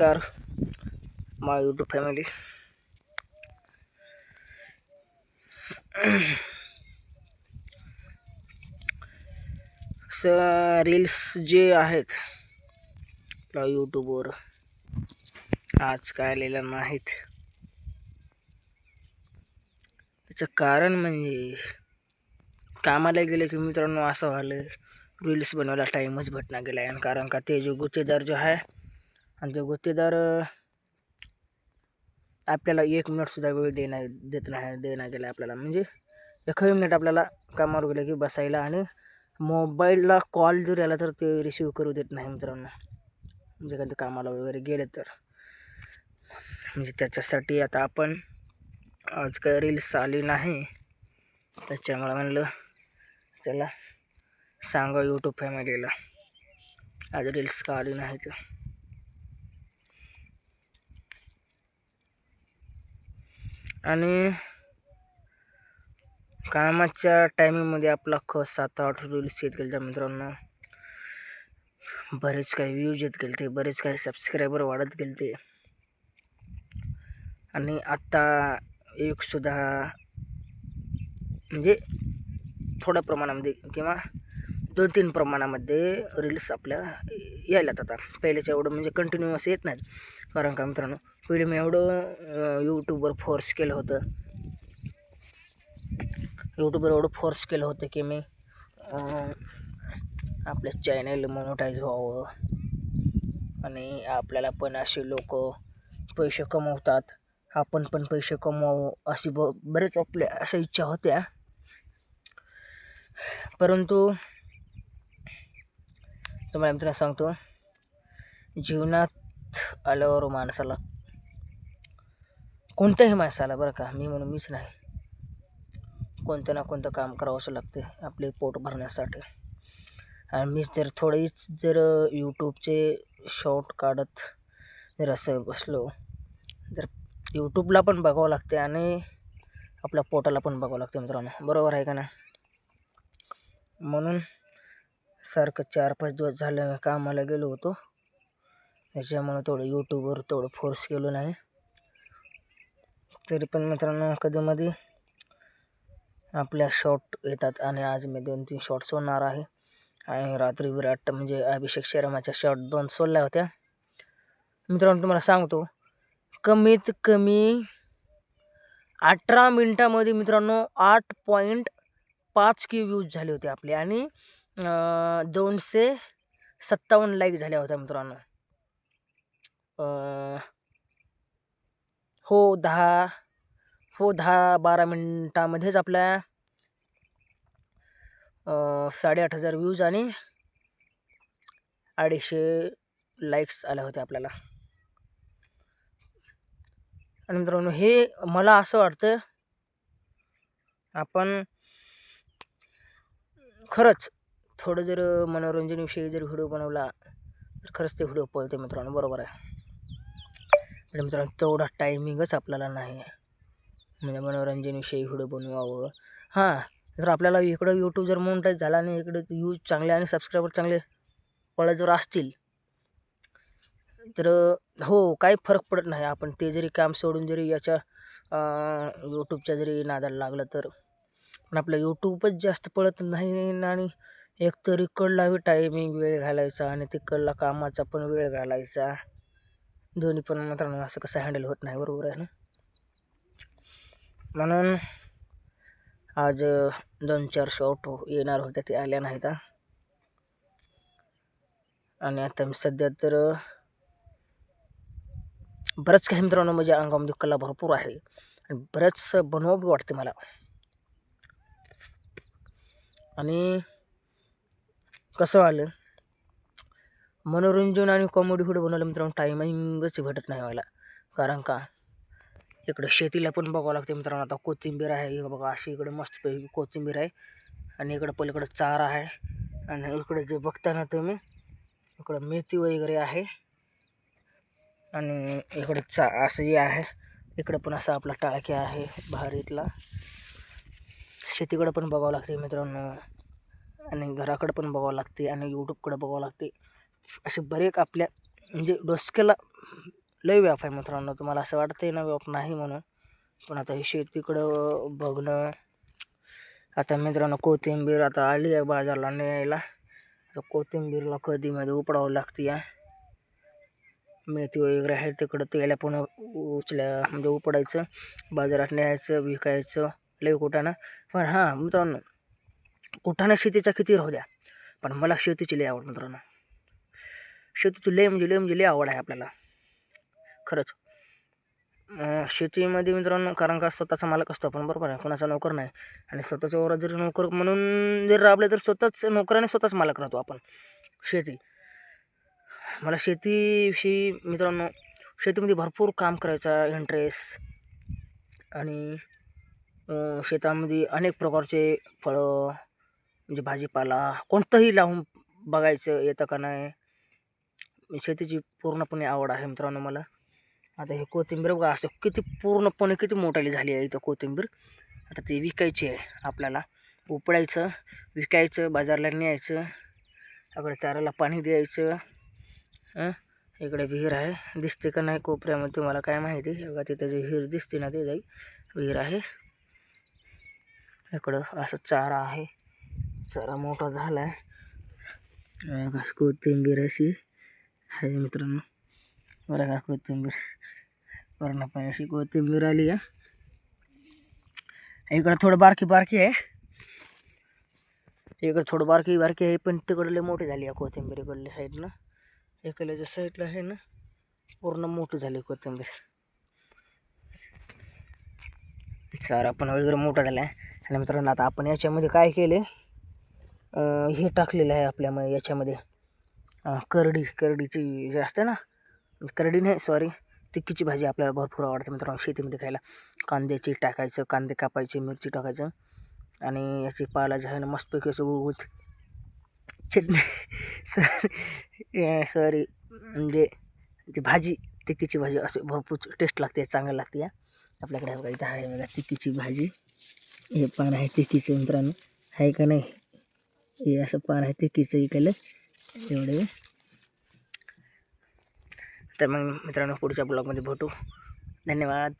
नमस्कार. My YouTube family स reels जे आहेत आपल्या यूट्यूबवर आज काय आलेलं नाहीत. त्याचं कारण म्हणजे कामाला गेले की मित्रांनो असं झालं. रील्स बनवायला टाईमच भेटणार गेला आहे कारण का ते जो गुत्तेदार जो आहे आणि ते गुत्तेदार आपल्याला एक मिनिटसुद्धा वेळ देणार देत नाही देणार गेला आपल्याला. म्हणजे एकही मिनिट आपल्याला कामावर गेलं की बसायला आणि मोबाईलला कॉल जर आला तर ते रिसीव करू देत नाही मित्रांनो. म्हणजे कधी कामाला वगैरे गेले तर. म्हणजे त्याच्यासाठी आता आपण आज काय रील्स आली नाही. त्याच्यामुळे म्हणलं चला सांगा यूट्यूब फॅमिलीला आज रील्स का आली नाही तर आणि कामाच्या टायमिंगमध्ये आपला ख सात आठ रील्स येत गेले त्या मित्रांनो. बरेच काही व्ह्यूज येत गेले ते बरेच काही सबस्क्रायबर वाढत गेले ते आणि आत्ता एकसुद्धा म्हणजे थोड्या प्रमाणामध्ये किंवा दोन तीन प्रमाणामध्ये रील्स आपल्या यायला आता पहिल्याच्या एवढं म्हणजे कंटिन्युअस येत नाहीत. कारण का मित्रांनो? पहिले मी एवढं यूट्यूबवर फोर्स केलं होतं. यूट्यूबवर एवढं फोर्स केलं होतं की मी आपलं चॅनल मोनोटाईज व्हावं. आणि आपल्याला पण असे लोक पैसे कमवतात. आपण पण पैसे कमवावं अशी ब बरेच आपल्या अशा इच्छा होत्या. परंतु तुम्हाला मित्रांनो सांगतो जीवनात आल्यावर माणसाला कोणत्याही माणसाला बरं का मी म्हणून मीच नाही. कोणतं ना कोणतं काम करावंसं लागते आपले पोट भरण्यासाठी. आणि मीच जर थोडीच जर यूट्यूबचे शॉर्ट काढत जर असं बसलो जर यूट्यूबला पण बघावं लागते आणि आपल्या पोटाला पण बघावं लागते मित्रांनो. बरोबर आहे का ना म्हणून सारखं चार पाच दिवस झालं कामाला गेलो होतो. त्याच्यामुळे थोडं यूट्यूबवर थोडं फोर्स केलो नाही. तरी पण मित्रांनो कधीमधी आपल्या शॉट येतात आणि आज मी दोन तीन शॉर्ट सोडणार आहे. आणि रात्री विराट म्हणजे अभिषेक शर्माच्या शॉट दोन सोडल्या होत्या. मित्रांनो तुम्हाला सांगतो कमीत कमी अठरा मिनटामध्ये मित्रांनो आठ पॉईंट पाच की व्ह्यूज झाले होते आपले आणि दोनशे सत्तावन्न लाईक झाल्या होत्या मित्रांनो. हो दहा हो दहा बारा मिनटामध्येच आपल्या साडेआठ हजार व्ह्यूज आणि अडीचशे लाईक्स आल्या होत्या आपल्याला. आणि मित्रांनो हे मला असं वाटतं आपण खरंच थोडं जर मनोरंजनविषयी जर व्हिडिओ बनवला तर खरंच ते व्हिडिओ पळते मित्रांनो बरोबर आहे. म्हणजे मित्रांनो तेवढा टायमिंगच आपल्याला नाही आहे. म्हणजे मनोरंजनविषयी व्हिडिओ बनवावं. हां जर आपल्याला इकडं यूट्यूब जर मोनटाईज झाला आणि इकडे यूज चांगले आणि सबस्क्रायबर चांगले पळत जर असतील तर हो काही फरक पडत नाही. आपण ते जरी काम सोडून जरी याच्या यूट्यूबच्या जरी नादाला लागलं तर. पण आपलं यूट्यूबच जास्त पळत नाही आणि एक इकडलाही टायमिंग वेळ घालायचा आणि तिकडला कामाचा पण वेळ घालायचा. दोन्ही पण मित्रांनो असं कसं हँडल होत नाही बरोबर आहे ना? म्हणून आज दोन चार शॉट येणार होत्या ते आल्या नाहीत आणि आता मी सध्या तर बरंच काही मित्रांनो म्हणजे अंगामध्ये कला भरपूर आहे. आणि बरंच बनवावं वाटते मला. आणि कसं आलं? मनोरंजन आणि कॉमेडी व्हिडिओ बनवलं मित्रांनो टायमिंगच भेटत नाही मला. कारण का? इकडं शेतीला पण बघावं लागते मित्रांनो. आता कोथिंबीर आहे हे बघा अशी इकडे मस्तपैकी कोथिंबीर आहे. आणि इकडं पलीकडं चारा आहे. आणि इकडे जे बघता ना तुम्ही इकडं मेथी वगैरे आहे. आणि इकडं चा असं हे आहे. इकडं पण असा आपला टाळक्या आहे भारीतला. शेतीकडं पण बघावं लागते मित्रांनो. आणि घराकडं पण बघावं लागते आणि यूट्यूबकडं बघावं लागते असे बरेच आपल्या म्हणजे डोसक्याला लय व्याप आहे मित्रांनो. तुम्हाला असं वाटतंय ना व्याप नाही म्हणून. पण आता हे शेतीकडं बघणं. आता मित्रांनो कोथिंबीर आता आली आहे बाजारला न्यायला. आता कोथिंबीरला कधीमध्ये उपडावं लागते या. मेथी वगैरे आहे तिकडं त्याला पण उचल्या म्हणजे उपडायचं. बाजारात न्यायचं विकायचं लय कुठानं पण हां मित्रांनो कुठानं शेतीचा किती राहू द्या. पण मला शेतीची लय आवड मित्रांनो. शेतीची लय म्हणजे लय म्हणजे लय आवड आहे आपल्याला. खरंच. शेतीमध्ये मित्रांनो कारण का स्वतःचा मालक असतो आपण बरोबर आहे? कोणाचा नोकर नाही. आणि स्वतःच्या वरात जरी नोकर म्हणून जर राबले तर स्वतःच नोकराने स्वतःच मालक राहतो आपण. शेती. मला शेतीविषयी मित्रांनो शेतीमध्ये भरपूर काम करायचा इंटरेस्ट आणि शेतामध्ये अनेक प्रकारचे फळं म्हणजे भाजीपाला कोणतंही लावून बघायचं येतं का नाही? शेतीची पूर्णपणे आवड आहे मित्रांनो मला. आता हे कोथिंबीर बघा असं किती पूर्णपणे किती मोठाली झाली आहे इथं कोथिंबीर. आता ती विकायची आहे आपल्याला. उपडायचं विकायचं बाजारला न्यायचं इकडे चाराला पाणी द्यायचं. इकडे विहीर आहे. दिसते का नाही कोपऱ्यामध्ये तुम्हाला काय माहिती? बघा तिथे जे विहीर दिसते ना ते जाईल विहीर आहे. इकडं असं चारा आहे. चारा मोठा झाला आहे कोथिंबीर अशी. हे मित्रांनो. बरं का कोथिंबीर. वरण पण अशी कोथिंबीर आली आहे इकडं थोडं बारकी बारकी आहे. इकडं थोडं बारकी बारकी आहे पण तिकडं लय मोठी झाली आहे कोथिंबीर इकडल्या साईडनं इकडल्याच्या साईडला आहे ना पूर्ण मोठी झाली कोथिंबीर. चारा पण वगैरे मोठा झाला आहे. आणि मित्रांनो आता आपण याच्यामध्ये काय केले? हे टाकलेलं आहे आपल्या याच्यामध्ये. करडी करडीची जे असते ना करडी नाही सॉरी तिक्कीची भाजी आपल्याला भरपूर आवडते मित्रांनो शेतीमध्ये खायला. कांद्याची टाकायचं कांदे कापायचे मिरची टाकायचं आणि याची पाला जे आहे ना मस्तपैकी असं गुळगुत चटणी सॉरी सॉरी म्हणजे ती भाजी तिक्कीची भाजी असं भरपूर टेस्ट लागते चांगली लागते या. आपल्याकडे बघा इथं आहे बघा तिक्कीची भाजी. हे पान आहे तिक्कीचं मित्रांनो. आहे का नाही? हे असं पान आहे तिक्कीचं इकडलं. एवढे. तर मग मित्रांनो पुढच्या ब्लॉगमध्ये भेटू. धन्यवाद.